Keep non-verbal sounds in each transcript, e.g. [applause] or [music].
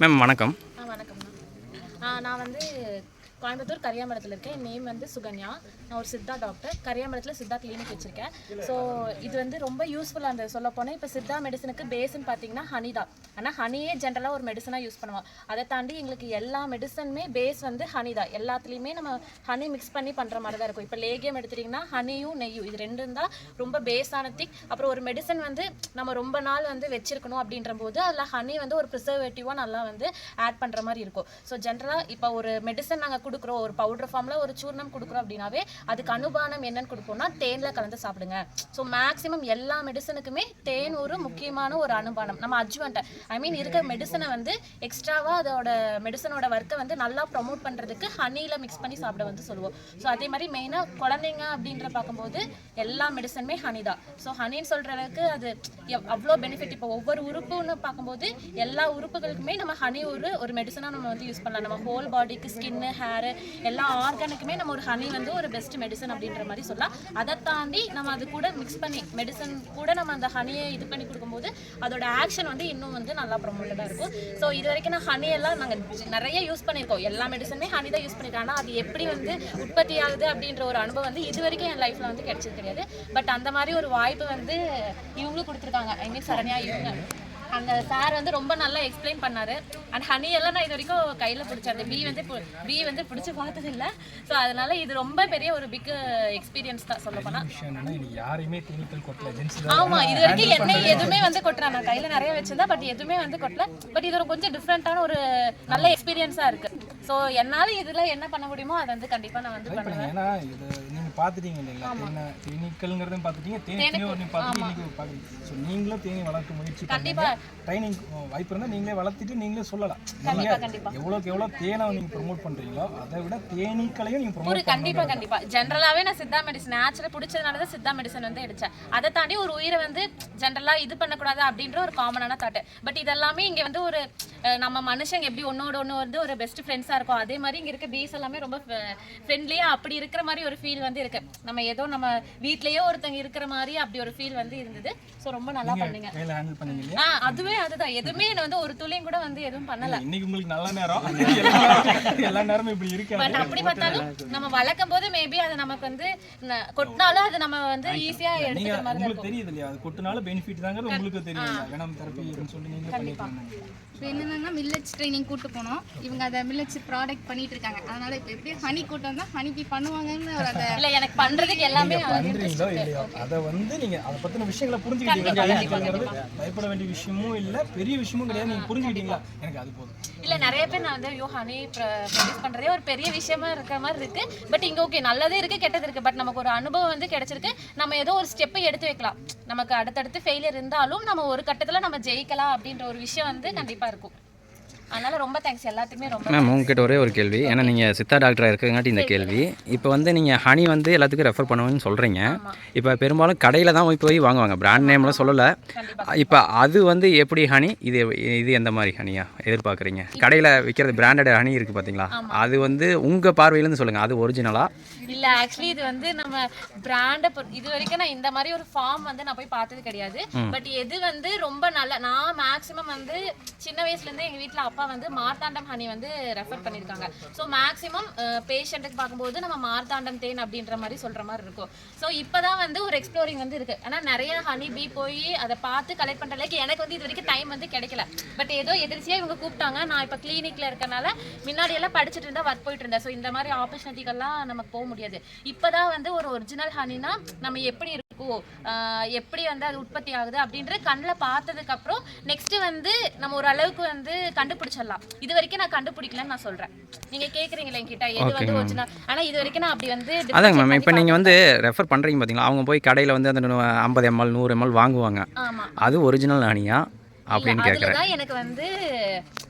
Ma'am வணக்கம். வணக்கம் நான் வந்து கோயம்புத்தூர் கரியாமரத்தில் இருக்கேன். என் நேம் வந்து சுகன்யா. நான் ஒரு சித்தா டாக்டர் கரியாமரத்தில் சித்தா கிளினிக் வச்சுருக்கேன். ஸோ இது வந்து ரொம்ப யூஸ்ஃபுல்லாக இருந்தது சொல்ல போனால் இப்போ சித்தா மெடிசனுக்கு பேஸ்ன்னு பார்த்தீங்கன்னா ஹனி தான். ஆனால் ஹனியே ஜென்ரலாக ஒரு மெடிசனாக யூஸ் பண்ணுவோம் அதை தாண்டி எங்களுக்கு எல்லா மெடிசனுமே பேஸ் வந்து ஹனி தான். எல்லாத்துலேயுமே நம்ம ஹனி மிக்ஸ் பண்ணி பண்ணுற மாதிரி தான் இருக்கும். இப்போ லேகியம் எடுத்துட்டிங்கன்னா ஹனியும் நெய்யும். இது ரெண்டும் தான் ரொம்ப பேஸான திக் அப்புறம் ஒரு மெடிசன் வந்து நம்ம ரொம்ப நாள் வந்து வச்சிருக்கணும் அப்படின்ற போது அதில் ஹனி வந்து ஒரு ப்ரிசர்வேட்டிவாக நல்லா வந்து ஆட் பண்ணுற மாதிரி இருக்கும். ஸோ ஜென்ரலாக இப்போ ஒரு மெடிசன் நாங்கள் கொடுக்குறோம் ஒரு பவுடர் ஃபார்மில் ஒரு சூர்ணம் கொடுக்குறோம் அப்படின்னாவே அதுக்கு அனுபானம் என்னன்னு கொடுப்போம்னா தேனில் கலந்து சாப்பிடுங்க. ஸோ மேக்ஸிமம் எல்லா மெடிசனுக்குமே தேன் ஒரு முக்கியமான ஒரு அனுபானம். நம்ம அஜ்வன்ட்டை ஐ மீன் இருக்க மெடிசனை வந்து எக்ஸ்ட்ராவாக அதோட மெடிசனோட ஒர்க்கை வந்து நல்லா ப்ரொமோட் பண்ணுறதுக்கு ஹனியில் மிக்ஸ் பண்ணி சாப்பிட வந்து சொல்லுவோம். ஸோ அதே மாதிரி மெயினாக குழந்தைங்க அப்படின்ற பார்க்கும்போது எல்லா மெடிசனுமே ஹனி தான். ஸோ ஹனின்னு சொல்கிற அளவுக்கு அது அவ்வளோ பெனிஃபிட் இப்போ ஒவ்வொரு உறுப்புன்னு பார்க்கும்போது எல்லா உறுப்புகளுக்குமே நம்ம ஹனி ஒரு ஒரு மெடிசனாக நம்ம வந்து யூஸ் பண்ணலாம். நம்ம ஹோல் பாடிக்கு ஸ்கின்னு ஹேர் எல்லா ஆர்கானிக்குமே நம்ம ஒரு ஹனி வந்து ஒரு பெஸ்ட் மெடிசன் அப்படின்ற மாதிரி சொல்லலாம். அதை தாண்டி நம்ம அது கூட மிக்ஸ் பண்ணி மெடிசன் கூட நம்ம அந்த ஹனியை இது பண்ணி கொடுக்கும்போது அதோட ஆக்ஷன் வந்து இன்னும் வந்து நல்லா ப்ரொமோட்டடாக இருக்கும். ஸோ இது வரைக்கும் நான் ஹனி எல்லாம் நாங்கள் நிறைய யூஸ் பண்ணியிருக்கோம். எல்லா மெடிசனுமே ஹனி தான் யூஸ் பண்ணியிருக்கோம். ஆனால் அது எப்படி வந்து உற்பத்தி ஆகுது அப்படின்ற ஒரு அனுபவம் வந்து இது வரைக்கும் என் லைஃப்பில் வந்து கிடைச்சது கிடையாது. பட் அந்த மாதிரி ஒரு வாய்ப்பு வந்து இவங்களும் கொடுத்துருக்காங்க. ஐ மீன் சரணியாக இவங்க. அந்த சார் வந்து ரொம்ப நல்லா எக்ஸ்பிளைன் பண்ணாரு. அண்ட் ஹனி எல்லாம் நான் இது வரைக்கும் கையில் பிடிச்சேன். அந்த பீ வந்து பீ வந்து பிடிச்சி பார்த்தது இல்லை ஸோ அதனால இது ரொம்ப பெரிய ஒரு பிக் எக்ஸ்பீரியன்ஸ் தான் சொல்ல போனால் யாரையுமே தேனீக்கள் கொட்டல. ஜென்ஸ் ஆமா இது வரைக்கும் எண்ணெய் எதுவுமே வந்து கொட்டுறேன் நான் கையில நிறைய வச்சிருந்தேன் பட் எதுவுமே வந்து கொட்டல. பட் இது ஒரு கொஞ்சம் டிஃப்ரெண்டான ஒரு நல்ல எக்ஸ்பீரியன்ஸா இருக்கு. ஸோ என்னால இதுல என்ன பண்ண முடியுமோ அதை வந்து கண்டிப்பா நான் வந்து பண்ணுங்க ஏன்னா இது நீங்க பாத்துட்டீங்க இல்லைங்களா? தேனை தேனீக்கள்ங்கிறதையும் பார்த்துட்டீங்க தேனீக்களையும் நீங்க பார்த்துட்டு இன்னைக்கு பார்க்குறீங்க ஸோ நீங்களும் தேனி வளர்க்க முயற்சி கண்டிப்பா. பண்ணுங்க ட்ரைனிங் வாய்ப்பு இருந்தால் நீங்களே வளர்த்துட்டு நீங்களே சொல்லலாம். கண்டிப்பா நீங்க கண்டிப்பா. எவ்வளோக்கு எவ்வளோ தேனை நீங்க ப்ரொமோட் பண்றீங்களோ அதை விட தேனீக்களையும் நீங்க ஒரு ப்ரொமோட் கண்டிப்பா கண்டிப்பா. ஜென்ரலாவே நான் சித்தா மெடிசன் நேச்சுரல் பிடிச்சதுனால தான் சித்தா மெடிசன் வந்து எடுத்தேன். அதை தாண்டி ஒரு உயிரை வந்து ஜென்ரலா இது பண்ணக்கூடாது அப்படின்ற ஒரு காமனான தாட் பட் இதெல்லாமே இங்க வந்து ஒரு நம்ம மனுஷங்க எப்படி ஒன்னோட ஒன்று வந்து ஒரு பெஸ்ட் ஃப்ரெண்ட்ஸா இருக்கும். அதே மாதிரி இங்க இருக்க பீஸ் எல்லாமே ரொம்ப ஃப்ரெண்ட்லியா அப்படி இருக்கிற மாதிரி ஒரு ஃபீல் வந்து இருக்கு. நம்ம ஏதோ நம்ம வீட்லயே ஒருத்தங்க இருக்கிற மாதிரி அப்படி ஒரு ஃபீல் வந்து இருந்தது. ஸோ ரொம்ப நல்லா பண்ணீங்க. கையில் ஹேண்டில் பண்ணீங்க இல்லையா? ஆ அதுவே அதுதான். எதுவுமே என்ன வந்து ஒரு துளியும் கூட வந்து எதுவும் பண்ணல. இன்னைக்கு உங்களுக்கு நல்ல நேரம். [laughs] எல்லா- நேரமும் இப்படி இருக்காது பட் அப்படி பார்த்தாலும் நம்ம வளர்க்கும் போது மேபி அது நமக்கு வந்து கொட்டினாலும் அது நம்ம வந்து ஈஸியா நீங்க எடுத்துக்கிற மாதிரி தெரியுது இல்லையா? அது கொட்டுனால பெனிஃபிட் தாங்கிறது உங்களுக்கு தெரியும் வேணாம் தெரப்பி சொல்லி நீங்களே பண்ணிருக்கீங்க. இப்போ என்னென்னா மில்லட்ஸ் ட்ரைனிங் கூட்டு போனோம். இவங்க அதை மில்லட்ஸ் ப்ராடக்ட் பண்ணிட்டு இருக்காங்க. அதனால இப்போ எப்படி ஹனி கூட்டம் வந்தால் ஹனி பீ பண்ணுவாங்கன்னு ஒரு அந்த இல்ல எனக்கு பண்றதுக்கு எல்லாமே பண்றீங்களோ இல்லையோ அதை வந்து நீங்க அதை பத்தின விஷயங்களை புரிஞ்சுக்கிட்டீங்க. பயப்பட வேண்டிய விஷயமும் இல்ல பெரிய விஷயமும் கிடையாது. நீங்க புரிஞ்சுக்கிட்டீங்களா? எனக்கு அது போதும். இல்ல நிறைய பேர் நான் வந்து ஐயோ ஹனி ப்ரொடியூஸ் பண்றதே ஒரு பெரிய விஷயமா இருக்கிற மாதிரி இருக்கு. பட் இங்க ஓகே நல்லது இருக்கு கெட்டது இருக்கு. பட் நமக்கு ஒரு அனுபவம் வந்து கிடைச்சிருக்கு. நம்ம ஏதோ ஒரு ஸ்டெப்பை எடுத்து வைக்கலாம். நமக்கு அடுத்தடுத்து ஃபெயிலியர் இருந்தாலும் நம்ம ஒரு கட்டத்துல நம்ம ஜெயிக்கலாம் அப்படின்ற ஒரு விஷயம் வந்து கண்டிப்பா இருக்கும் அதனால ரொம்ப தேங்க்ஸ் எல்லாத்துக்குமே ரொம்ப மேம் உங்ககிட்ட ஒரே ஒரு கேள்வி. ஏன்னா நீங்கள் சித்தா டாக்டராக இருக்கிறங்காட்டி இந்த கேள்வி. இப்போ வந்து நீங்கள் ஹனி வந்து எல்லாத்துக்கும் ரெஃபர் பண்ணுவேன்னு சொல்கிறீங்க இப்போ பெரும்பாலும் கடையில் தான் போய் போய் வாங்குவாங்க பிராண்ட் நேம்லாம் சொல்லலை. இப்போ அது வந்து எப்படி ஹனி இது இது எந்த மாதிரி ஹனியா எதிர்பார்க்குறீங்க? கடையில் விற்கிறது பிராண்டட் ஹனி இருக்குது பார்த்தீங்களா அது வந்து உங்கள் பார்வையிலேருந்து சொல்லுங்கள் அது ஒரிஜினலா இல்ல ஆக்சுவலி இது வந்து நம்ம பிராண்ட இது வரைக்கும் நான் இந்த மாதிரி ஒரு ஃபார்ம் வந்து நான் போய் பார்த்தது கிடையாது. பட் எது வந்து ரொம்ப நல்ல நான் மேக்ஸிமம் வந்து சின்ன வயசுல இருந்தே எங்க வீட்ல அப்பா வந்து மார்த்தாண்டம் ஹனி வந்து ரெஃபர் பண்ணிருக்காங்க. ஸோ மேக்ஸிமம் பேஷண்ட்டுக்கு பார்க்கும்போது நம்ம மார்த்தாண்டம் தேன் அப்படின்ற மாதிரி சொல்ற மாதிரி இருக்கும். ஸோ இப்பதான் வந்து ஒரு எக்ஸ்ப்ளோரிங் வந்து இருக்கு. ஆனா நிறைய ஹனி பீ போய் அதை பார்த்து கலெக்ட் பண்ற அளவுக்கு எனக்கு வந்து இது வரைக்கும் டைம் வந்து கிடைக்கல. பட் ஏதோ எதிர்ச்சியா இவங்க கூப்பிட்டாங்க. நான் இப்போ கிளினிக்ல இருக்கனால முன்னாடி எல்லாம் படிச்சுட்டு இருந்தா ஒர்க் போயிட்டு இருந்தேன். ஸோ இந்த மாதிரி ஆப்பர்ச்சுனிட்டிகள்லாம் நமக்கு போக முடியாது. இப்போதான் வந்து ஒரு ஒரிஜினல் ஹனினா நம்ம எப்படி ஆஹ் எப்படி வந்து அது உற்பத்தி ஆகுது அப்படின்ற கண்ணில் பார்த்ததுக்கு அப்புறம் நெக்ஸ்ட் வந்து நம்ம ஒரு அளவுக்கு வந்து கண்டுபிடிச்சிடலாம். இது வரைக்கும் நான் கண்டுபிடிக்கலன்னு நான் சொல்றேன். நீங்க கேக்குறீங்களா என்கிட்ட எது வந்து ஒரிஜினல் ஆனா இது வரைக்கும் நான் அப்படி வந்து அதாங்க மேம் இப்போ நீங்கள் வந்து ரெஃபர் பண்ணுறீங்க பார்த்தீங்களா அவங்க போய் கடையில் வந்து அந்த ஐம்பது எம்எல் நூறு எம்எல் வாங்குவாங்க. அது ஒரிஜினல் ஹனியா அப்படின்னு கேட்குறேன் தான் எனக்கு வந்து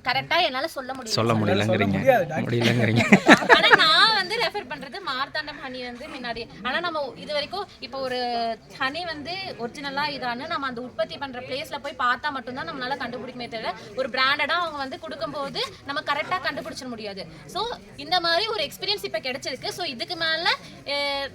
கரெக்டா என்னால சொல்ல முடியும் சொல்ல முடியலங்கிறீங்க. முடியலங்கிறீங்க. ஆனா நான் வந்து மார்த்தாண்டம் ஹனி வந்து முன்னாடி. ஆனா நம்ம இது வரைக்கும் இப்போ ஒரு ஹனி வந்து ஒரிஜினலா இதான்னு நம்ம அந்த உற்பத்தி பண்ற பிளேஸ்ல போய் பார்த்தா மட்டும்தான் நம்மளால கண்டுபிடிக்கவே தவிர ஒரு பிராண்டடா அவங்க வந்து கொடுக்கும்போது நம்ம கரெக்டா கண்டுபிடிச்சிட முடியாது. ஸோ இந்த மாதிரி ஒரு எக்ஸ்பீரியன்ஸ் இப்போ கிடைச்சிருக்கு. ஸோ இதுக்கு மேல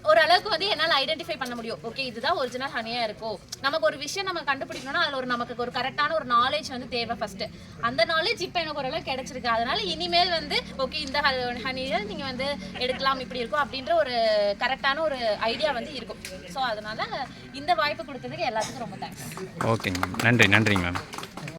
ஒரு ஓரளவுக்கு வந்து என்னால் ஐடென்டிஃபை பண்ண முடியும். ஓகே இதுதான் ஒரிஜினல் ஹனியா இருக்கும் நமக்கு ஒரு விஷயம் நம்ம கண்டுபிடிக்கணும்னா அதில் ஒரு நமக்கு ஒரு கரெக்டான ஒரு நாலேஜ் வந்து தேவை ஃபர்ஸ்ட் அந்த நாலேஜ் இப்போ எனக்கு ஓரளவு கிடைச்சிருக்கு. அதனால இனிமேல் வந்து ஓகே இந்த ஹனியை நீங்கள் வந்து எடுக்கலாம். இப்படி இருக்கும். அப்படின்ற ஒரு கரெக்டான ஒரு ஐடியா வந்து இருக்கும். ஸோ அதனால இந்த வாய்ப்பு கொடுத்ததுக்கு எல்லாத்துக்கும் ரொம்ப தேங்க்ஸ் ஓகேங்க மேம் நன்றி நன்றிங்க மேம்